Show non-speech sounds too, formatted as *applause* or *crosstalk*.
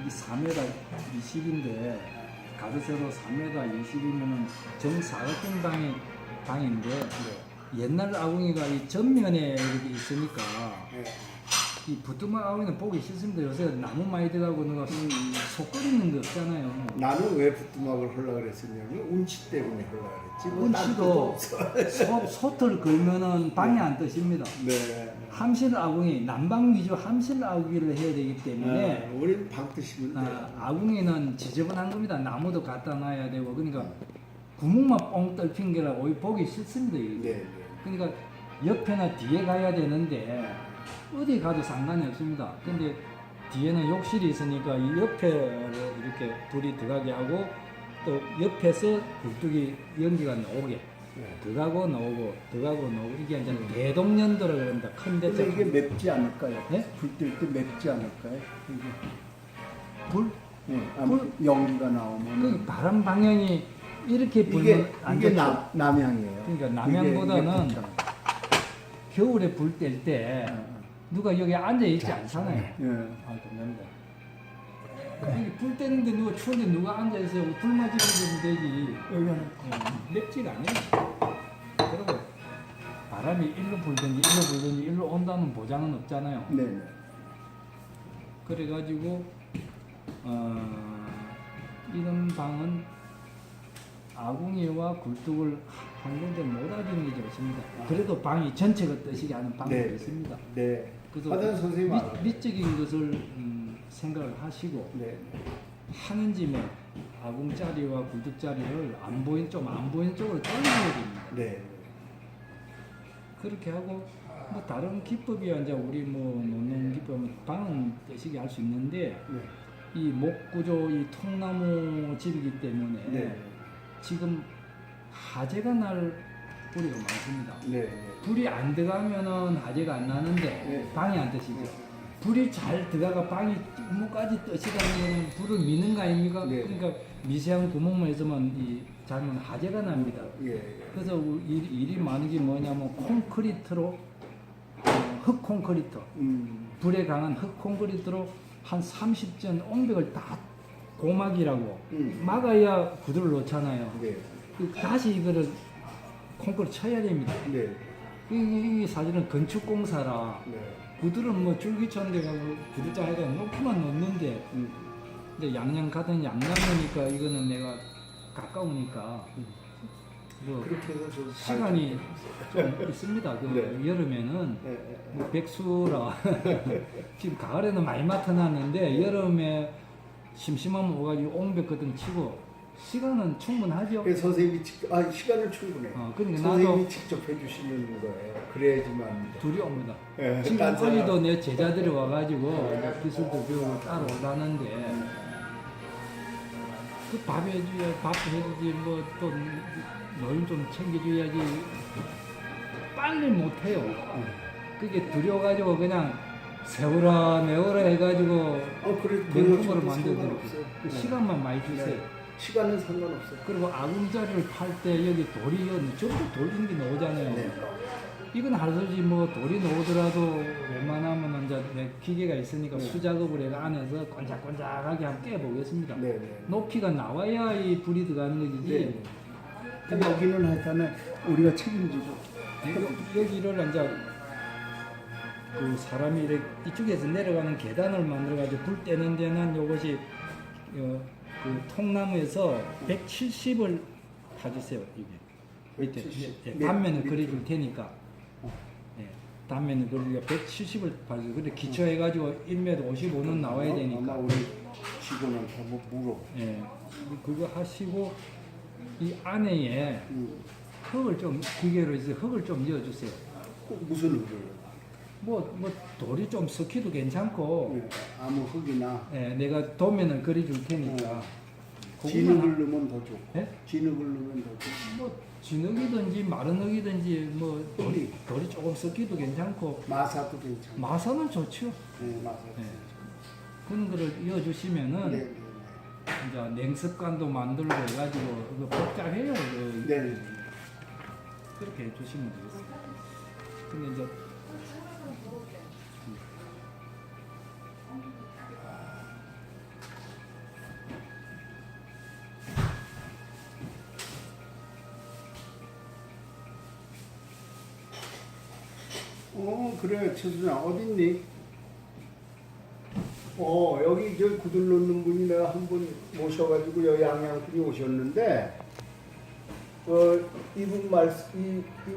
이게 4m 20인데 가드세로 4m 20이면은 정사각형 방이 방인데 옛날 아궁이가 이 전면에 이렇게 있으니까 예. 이 부뚜막 아궁이는 보기 싫습니다. 요새 나무 많이 들어가고 누가 속 끓이는 거 없잖아요. 나는 왜 부뚜막을 하려고 그랬었냐면 운치 때문에 하려고 그랬지. 뭐딴 뜻도 운치도 없어. 소, 소틀 걸면은 방이 안 뜨십니다. 네. 함실 아궁이 난방 위주 함실 아궁이를 해야 되기 때문에 네. 우리는 방 뜨시면 아, 돼요. 아궁이는 지저분한 겁니다. 나무도 갖다 놔야 되고 그러니까 구멍만 뻥 뚫힌 게라 오히 보기 싫습니다. 이게. 네. 네. 그러니까 옆에나 뒤에 가야 되는데 어디 가도 상관이 없습니다. 근데 뒤에는 욕실이 있으니까 이 옆에 이렇게 불이 들어가게 하고 또 옆에서 굴뚝이 연기가 나오게 네. 들어가고 나오고 들어가고 나오고 이게 이제 대동연도라고 합니다. 큰 근데 데짜 이게 맵지 않을까요? 네? 불뜰 때 맵지 않을까요? 이게. 불 네. 아무튼 연기가 나오면 그 바람 방향이 이렇게 불면 이게 안 이게 좋죠. 남 남향이에요. 그러니까 남향보다는 이게 북향. 겨울에 불 뗄 때 누가 여기 앉아 있지 않잖아요. 예. 아, 감사합니다. 이게 불 때는데 누가 추운데 누가 앉아 있어요? 불만 지르면 되지. 여기는 어, 맵지가 않아요. 그리고 바람이 일로 불든지 일로 불든지 일로 온다는 보장은 없잖아요. 네. 네. 그래가지고 어, 이런 방은 아궁이와 굴뚝을 한 군데 몰아주는 게 좋습니다. 그래도 방이 전체가 뜨시게 하는 방법이 네. 있습니다. 네. 그래서 선생님 알아요. 미, 미적인 것을 음, 생각을 하시고 네. 하는 짐에 아궁자리와 굴뚝자리를 안 보인 좀 안 보이는 쪽으로 떨려야 됩니다. 네. 그렇게 하고 뭐 다른 기법이야 이제 우리 뭐 놓는 기법은 방은 뜨시게 할 수 있는데 네. 이 목구조 이 통나무 집이기 때문에 네. 지금 하재가 날 뿌리가 많습니다. 네. 불이 안 들어가면은 하재가 안 나는데 네. 방이 안 뜨시죠. 불이 잘 들어가 방이 뭐까지 뜨시다는 불을 미는 거 아닙니까? 네. 그러니까 미세한 구멍만 있으면 이 잘못 하재가 납니다. 예. 그래서 일, 일이 많은 게 뭐냐면 콘크리트로 어, 흙 콘크리트 음. 불에 강한 흙 콘크리트로 한 30전 옹벽을 다 고막이라고 음. 막아야 구두를 놓잖아요. 네. 그 다시 이거를 콘크리트 쳐야 됩니다. 네. 이, 이 사실은 건축공사라 네. 구두는 뭐 줄기 쳤는데 가고 구두장 해가 높이만 놓는데 음. 근데 양양 가든 양양이니까 이거는 내가 가까우니까 뭐 그렇게 해서 좀 시간이 좀 있습니다. 그 네. 여름에는 네. 네. 뭐 백수라 *laughs* 지금 가을에는 많이 맡아놨는데 여름에 심심하면 오가지고 옹벽 거든 치고 시간은 충분하죠. 그 선생님이 직, 아 시간을 충분해. 어, 그러니까 선생님이 직접 해주시는 거예요. 그래야지만. 옵니다. 예, 지금 딴 사람. 어디도 내 제자들이 와가지고 이제 기술도 배우고 따로 오라는데 그 밥 해 줘야 밥 해주지 뭐또 노임 좀 챙겨줘야지 빨리 못해요. 그게 두려워가지고 그냥 세우라 내우라 해가지고 어 그래 명품으로 그래도 만들어드릴게요. 상관없어요. 그 네. 시간만 많이 주세요. 네. 시간은 상관없어요. 그리고 아궁자리를 팔 때 여기 돌이 여기 전부 돌인 게 나오잖아요. 네. 이건 하루지 뭐 돌이 나오더라도 웬만하면 이제 내 기계가 있으니까 네. 수작업을 해가 안에서 꼰작꼰작하게 한번 깨보겠습니다. 네. 네. 높이가 나와야 이 불이 들어가는 거지. 네. 근데 여기는 하여튼은 우리가 책임지고. 여- 여기를 이제 그 사람이 이렇게 이쪽에서 내려가는 계단을 만들어가지고 불 떼는 데는 요것이 어, 그 통나무에서 170을 파주세요 이게 밑에 170. 예, 네, 단면을 밑으로. 그려줄 테니까 예, 단면을 그리니까 170을 파주세요 근데 기초해가지고 1m 55는 나와야 아마 되니까 우리 직원한테 한번 물어. 예, 그거 하시고 이 안에 음. 흙을 좀 기계로 해서 흙을 좀 넣어주세요 꼭 무슨 흙을? 뭐, 뭐 돌이 좀 섞여도 괜찮고 네. 아무 흙이나 예, 내가 도면을 그려줄 테니까 어. 그것만 하- 넣으면 더 좋고. 예? 진흙을 넣으면 더 좋고. 뭐 진흙이든지 마른 흙이든지 뭐 돌이, 돌이 조금 섞여도 괜찮고 마사도 괜찮고. 마사는 좋죠 네, 마사. 예. 그런 거를 이어주시면은 네. 네. 이제 냉습관도 만들고 해가지고 이거 복잡해요 그 네. 네. 그렇게 해주시면 되겠습니다 근데 이제 어 그래 최수나 어딨니? 어 여기 저 구들 놓는 분이 내가 한 분 모셔가지고 여기 양양 분이 오셨는데 어 이분 말씀 이